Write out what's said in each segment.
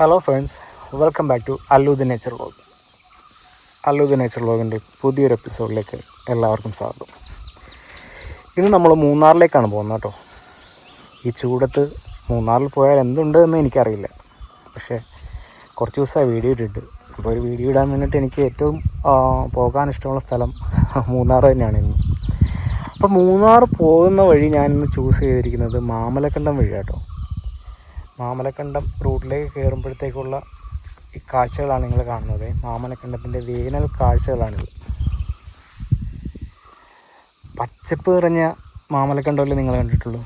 Hello friends welcome back to Allu the nature vlog Allu the nature വ്ളോഗിന്റെ പുതിയൊരു എപ്പിസോഡിലേക്ക് എല്ലാവർക്കും സ്വാഗതം. ഇന്ന് നമ്മൾ മൂന്നാറിലേക്കാണ് പോകുന്നത് കേട്ടോ. ഈ ചൂടത്ത് മൂന്നാറിൽ പോയാൽ എന്തുണ്ട് എന്ന് എനിക്കറിയില്ല. പക്ഷേ കുറച്ച് ദിവസമായി വീഡിയോ ഇട്ടിട്ട് അപ്പോൾ ഒരു വീഡിയോ ഇടാൻ വേണ്ടിയിട്ട് എനിക്ക് ഏറ്റവും പോകാൻ ഇഷ്ടമുള്ള സ്ഥലം മൂന്നാർ തന്നെയാണ് ഇന്ന്. അപ്പോൾ മൂന്നാർ പോകുന്ന വഴി ഞാനിന്ന് ചൂസ് ചെയ്തിരിക്കുന്നത് മാമലക്കണ്ടം വഴി കേട്ടോ മാമലക്കണ്ടം റൂട്ടിലേക്ക് കയറുമ്പോഴത്തേക്കുള്ള ഈ കാഴ്ചകളാണ് നിങ്ങൾ കാണുന്നത്. മാമലക്കണ്ടത്തിന്റെ വേനൽ കാഴ്ചകളാണിത്. പച്ചപ്പ് നിറഞ്ഞ മാമലക്കണ്ടമല്ലേ നിങ്ങൾ കണ്ടിട്ടുള്ളൂ?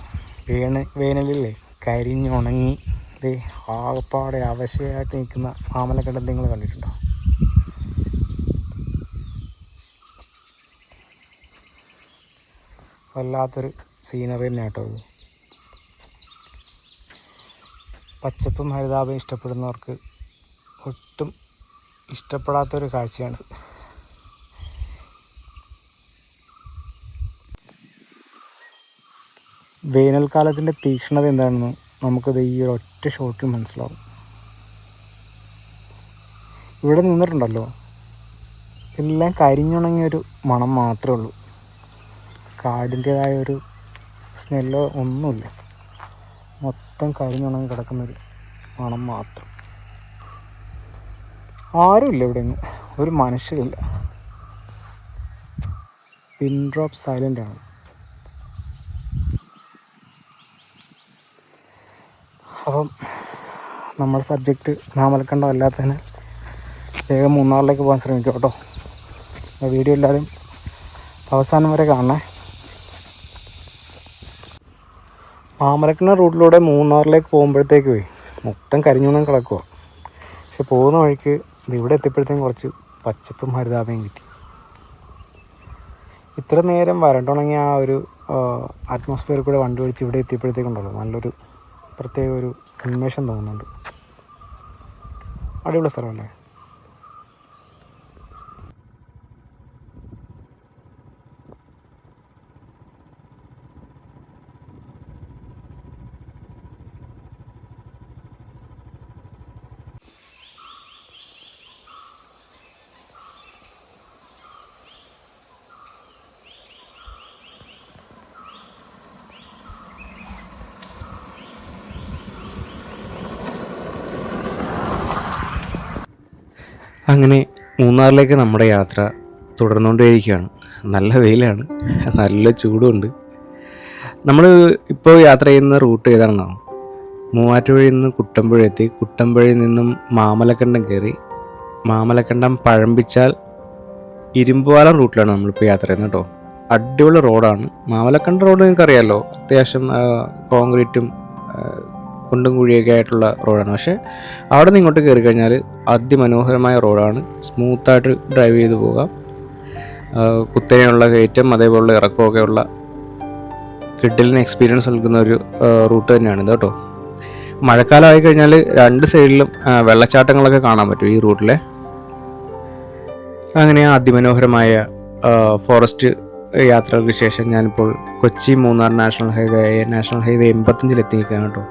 വേന വേനലില്ലേ? കരിഞ്ഞുണങ്ങി ദേ ആകപ്പാടെ അവശയായിട്ട് നിൽക്കുന്ന മാമലക്കണ്ടം നിങ്ങൾ കണ്ടിട്ടുണ്ടോ? വല്ലാത്തൊരു സീനറി തന്നെ കേട്ടോ പച്ചപ്പും ഹരിതാപവും ഇഷ്ടപ്പെടുന്നവർക്ക് ഒട്ടും ഇഷ്ടപ്പെടാത്തൊരു കാഴ്ചയാണ്. വേനൽക്കാലത്തിന്റെ തീക്ഷ്ണത എന്താണെന്ന് നമുക്കത് ഈ ഒരു ഒറ്റ ഷോട്ടിൽ മനസ്സിലാവും. ഇവിടെ നിന്നിട്ടുണ്ടല്ലോ. എല്ലാം കരിഞ്ഞുണങ്ങിയൊരു മണം മാത്രമേ ഉള്ളൂ. കാടിന്റേതായ ഒരു സ്മെല്ലോ ഒന്നുമില്ല. മൊത്തം കരിഞ്ഞുണങ്ങി കിടക്കുന്നൊരു മണം മാത്രം. ആരുമില്ല ഇവിടെ ഒന്നും ഒരു മനുഷ്യരില്ല. പിൻ ഡ്രോപ്പ് സൈലന്റ് ആണ്. അപ്പം നമ്മൾ സബ്ജക്റ്റ് നാമലക്കണ്ടം അല്ലാത്തതിന് വേഗം മൂന്നാറിലേക്ക് പോകാൻ ശ്രമിക്കും കേട്ടോ. വീഡിയോ എല്ലാവരും അവസാനം വരെ കാണണേ. മാമലക്കണ്ണ റൂട്ടിലൂടെ മൂന്നാറിലേക്ക് പോകുമ്പോഴത്തേക്ക് മൊത്തം കരിഞ്ഞൂണം കിടക്കുക പക്ഷെ പോകുന്ന വഴിക്ക് ഇവിടെ എത്തിയപ്പോഴത്തേക്കും കുറച്ച് പച്ചപ്പും ഹരിതാപയും കിട്ടി. ഇത്ര നേരം വരണ്ടുണങ്ങിയ ആ ഒരു അറ്റ്മോസ്ഫിയർ കൂടെ വണ്ടി ഓടിച്ച് ഇവിടെ എത്തിയപ്പോഴത്തേക്കുണ്ടല്ലോ നല്ലൊരു പ്രത്യേക ഒരു ഉന്മേഷം തോന്നുന്നുണ്ട്. അടിപൊളി സ്ഥലമല്ലേ? അങ്ങനെ മൂന്നാറിലേക്ക് നമ്മുടെ യാത്ര തുടർന്നുകൊണ്ടേയിരിക്കുകയാണ്. നല്ല വെയിലാണ് നല്ല ചൂടുണ്ട് നമ്മൾ ഇപ്പോൾ യാത്ര ചെയ്യുന്ന റൂട്ട് ഏതാണെന്നോ? മൂവാറ്റുപുഴയിൽ നിന്ന് കുട്ടമ്പുഴ എത്തി കുട്ടമ്പുഴയിൽ നിന്നും മാമലക്കണ്ടം കയറി മാമലക്കണ്ടം പഴമ്പിച്ചാൽ ഇരുമ്പുപാലം റൂട്ടിലാണ് നമ്മളിപ്പോൾ യാത്ര ചെയ്യുന്നത് കേട്ടോ. അടിപൊളി റോഡാണ്. മാമലക്കണ്ടം റോഡ് നിങ്ങൾക്ക് അറിയാമല്ലോ അത്യാവശ്യം കോൺക്രീറ്റും കുണ്ടും കുഴിയൊക്കെ ആയിട്ടുള്ള റോഡാണ്. പക്ഷേ അവിടെ നിന്ന് ഇങ്ങോട്ട് കയറി കഴിഞ്ഞാൽ അതിമനോഹരമായ റോഡാണ്. സ്മൂത്തായിട്ട് ഡ്രൈവ് ചെയ്ത് പോകാം. കുത്തനെയുള്ള കയറ്റം അതേപോലുള്ള ഇറക്കമൊക്കെയുള്ള കിഡിലിന് എക്സ്പീരിയൻസ് നൽകുന്ന ഒരു റൂട്ട് തന്നെയാണിത് കേട്ടോ. മഴക്കാലമായി കഴിഞ്ഞാൽ രണ്ട് സൈഡിലും വെള്ളച്ചാട്ടങ്ങളൊക്കെ കാണാൻ പറ്റും ഈ റൂട്ടിലെ. അങ്ങനെ അതിമനോഹരമായ ഫോറസ്റ്റ് യാത്രകൾക്ക് ശേഷം ഞാനിപ്പോൾ Kochi Munnar national highway national highway എൺപത്തഞ്ചിൽ എത്തി നിൽക്കുകയാണ് കേട്ടോ.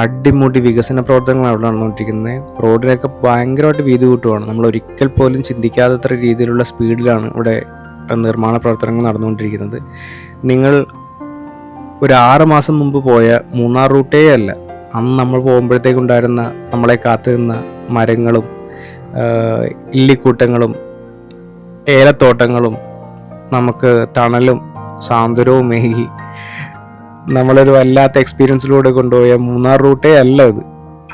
അടിമുടി വികസന പ്രവർത്തനങ്ങളാണ് അവിടെ നടന്നുകൊണ്ടിരിക്കുന്നത്. റോഡിലൊക്കെ ഭയങ്കരമായിട്ട് വീതി കൂട്ടുവാണ്. നമ്മൾ ഒരിക്കൽ പോലും ചിന്തിക്കാത്തത്ര രീതിയിലുള്ള സ്പീഡിലാണ് ഇവിടെ നിർമ്മാണ പ്രവർത്തനങ്ങൾ നടന്നുകൊണ്ടിരിക്കുന്നത്. നിങ്ങൾ ഒരു ആറ് മാസം മുമ്പ് പോയ മൂന്നാർ റൂട്ടേ അല്ല അന്ന് നമ്മൾ പോകുമ്പോഴത്തേക്കുണ്ടായിരുന്ന നമ്മളെ കാത്തുനിന്ന മരങ്ങളും ഇല്ലിക്കൂട്ടങ്ങളും ഏലത്തോട്ടങ്ങളും നമുക്ക് തണലും സാന്ത്വനവും ഏകി. നമ്മളൊരു വല്ലാത്ത എക്സ്പീരിയൻസിലൂടെ കൊണ്ടുപോയ മൂന്നാർ റൂട്ടേ അല്ല ഇത്.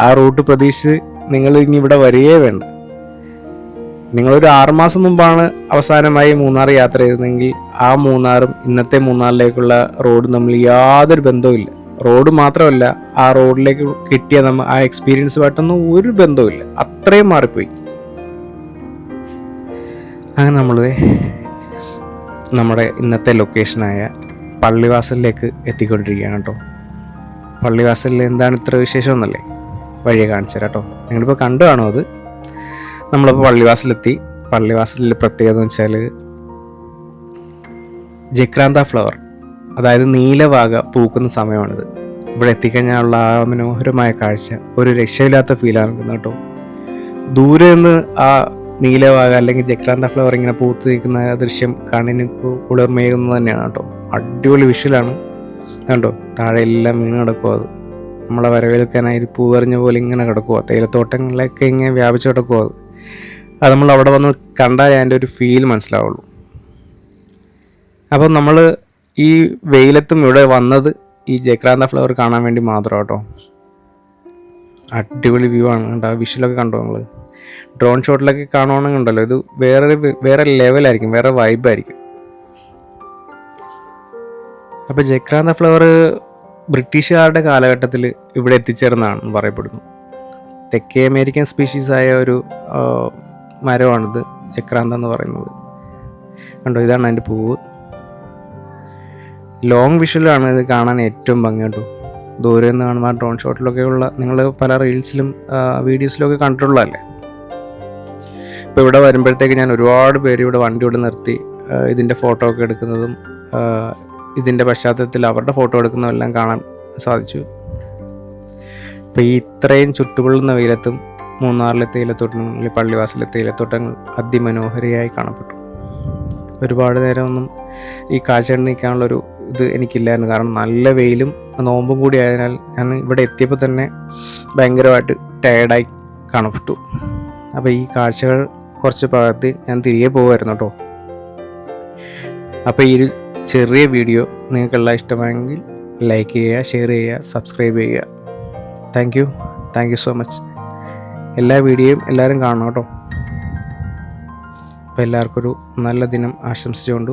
ആ റൂട്ട് പ്രതീക്ഷിച്ച് നിങ്ങൾ ഇനി ഇവിടെ വരികയേ വേണ്ട. നിങ്ങളൊരു ആറുമാസം മുമ്പാണ് അവസാനമായി മൂന്നാർ യാത്ര ചെയ്തതെങ്കിൽ ആ മൂന്നാറും ഇന്നത്തെ മൂന്നാറിലേക്കുള്ള റോഡും തമ്മിൽ യാതൊരു ബന്ധവുമില്ല. റോഡ് മാത്രമല്ല ആ റോഡിലേക്ക് കിട്ടിയ നമ്മ ആ എക്സ്പീരിയൻസുമായിട്ടൊന്നും ഒരു ബന്ധവുമില്ല. അത്രയും മാറിപ്പോയി. അങ്ങനെ നമ്മൾ നമ്മുടെ ഇന്നത്തെ ലൊക്കേഷനായ പള്ളിവാസലിലേക്ക് എത്തിക്കൊണ്ടിരിക്കുകയാണ് കേട്ടോ. പള്ളിവാസലിൽ എന്താണ് ഇത്ര വിശേഷം എന്നല്ലേ? വഴിയെ കാണിച്ചു തരാം കേട്ടോ. നിങ്ങളിപ്പോൾ കണ്ടു കാണും അത്? നമ്മളിപ്പോൾ പള്ളിവാസലെത്തി പള്ളിവാസലിൽ പ്രത്യേകത എന്ന് വെച്ചാൽ ജക്രാന്ത ഫ്ലവർ അതായത് നീലവാക പൂക്കുന്ന സമയമാണിത്. ഇവിടെ എത്തിക്കഴിഞ്ഞാലുള്ള ആ മനോഹരമായ കാഴ്ച ഒരു രക്ഷയില്ലാത്ത ഫീലാണ് നിൽക്കുന്നത് കേട്ടോ. ദൂരെ നിന്ന് ആ നീലവാക അല്ലെങ്കിൽ ജക്രാന്ത ഫ്ലവർ ഇങ്ങനെ പൂത്ത് നിൽക്കുന്ന ദൃശ്യം കണ്ണിന് കുളിർമേകുന്നത് തന്നെയാണ് കേട്ടോ. അടിപൊളി വിഷ്വലാണ് കണ്ടോ? താഴെ എല്ലാം വീണ് കിടക്കുക അത്. നമ്മളെ വരവേൽക്കാനായി പൂ പോലെ ഇങ്ങനെ കിടക്കുക തേയിലത്തോട്ടങ്ങളിലൊക്കെ ഇങ്ങനെ വ്യാപിച്ച് കിടക്കുക അത്. അത് നമ്മൾ അവിടെ വന്ന് കണ്ടാലേ അതിന്റെ ഒരു ഫീൽ മനസ്സിലാവുള്ളൂ. അപ്പം നമ്മൾ ഈ വെയിലത്തും ഇവിടെ വന്നത് ഈ ജയക്രാന്ത ഫ്ലവർ കാണാൻ വേണ്ടി മാത്രം കേട്ടോ. അടിപൊളി വ്യൂ ആണ് കണ്ടോ? വിഷ്വലൊക്കെ കണ്ടോ നമ്മൾ ഡ്രോൺ ഷോട്ടിലൊക്കെ കാണുവാണെങ്കിൽ ഉണ്ടല്ലോ ഇത് വേറെ വേറെ ലെവലായിരിക്കും വേറെ വൈബായിരിക്കും അപ്പോൾ ജക്രാന്ത ഫ്ലവർ ബ്രിട്ടീഷുകാരുടെ കാലഘട്ടത്തിൽ ഇവിടെ എത്തിച്ചേർന്നതാണ് പറയപ്പെടുന്നു. തെക്കേ അമേരിക്കൻ സ്പീഷീസ് ആയ ഒരു മരമാണിത് ജക്രാന്ത എന്ന് പറയുന്നത്. കണ്ടോ? ഇതാണ് അതിന്റെ പൂവ്. ലോങ് വിഷ്വലാണ് ഇത് കാണാൻ ഏറ്റവും ഭംഗി കേട്ടോ. ദൂരെ നിന്ന് കാണുമ്പോൾ ഡ്രോൺ ഷോട്ടിലൊക്കെയുള്ള നിങ്ങൾ പല റീൽസിലും വീഡിയോസിലൊക്കെ കണ്ടിട്ടുള്ളതല്ലേ? ഇപ്പോൾ ഇവിടെ വരുമ്പോഴത്തേക്ക് ഞാൻ ഒരുപാട് പേര് ഇവിടെ വണ്ടി ഇവിടെ നിർത്തി ഇതിന്റെ ഫോട്ടോ ഒക്കെ എടുക്കുന്നതും ഇതിന്റെ പശ്ചാത്തലത്തിൽ അവരുടെ ഫോട്ടോ എടുക്കുന്നതെല്ലാം കാണാൻ സാധിച്ചു. ഇപ്പോൾ ഈ ഇത്രയും ചുട്ടുപൊള്ളുന്ന വെയിലത്തും മൂന്നാറിലെ തേയിലത്തോട്ടങ്ങൾ അല്ലെങ്കിൽ പള്ളിവാസിലെ തേയിലത്തോട്ടങ്ങൾ അതിമനോഹരിയായി കാണപ്പെട്ടു. ഒരുപാട് നേരമൊന്നും ഈ കാഴ്ച നീക്കാനുള്ളൊരു ഇത് എനിക്കില്ലായിരുന്നു. കാരണം നല്ല വെയിലും നോമ്പും കൂടി ആയതിനാൽ ഞാൻ ഇവിടെ എത്തിയപ്പോൾ തന്നെ ഭയങ്കരമായിട്ട് ടയേർഡായി കാണപ്പെട്ടു. അപ്പോൾ ഈ കാഴ്ചകൾ കുറച്ച് ഭാഗത്ത് ഞാൻ തിരികെ പോകുമായിരുന്നു കേട്ടോ. അപ്പോൾ ഈ ഒരു ചെറിയ വീഡിയോ നിങ്ങൾക്കെല്ലാം ഇഷ്ടമായെങ്കിൽ ലൈക്ക് ചെയ്യുക ഷെയർ ചെയ്യുക സബ്സ്ക്രൈബ് ചെയ്യുക. Thank you thank you so much എല്ലാ വീഡിയോയും എല്ലാവരും കാണണം കേട്ടോ. അപ്പോൾ എല്ലാവർക്കും ഒരു നല്ല ദിനം ആശംസിച്ചുകൊണ്ട്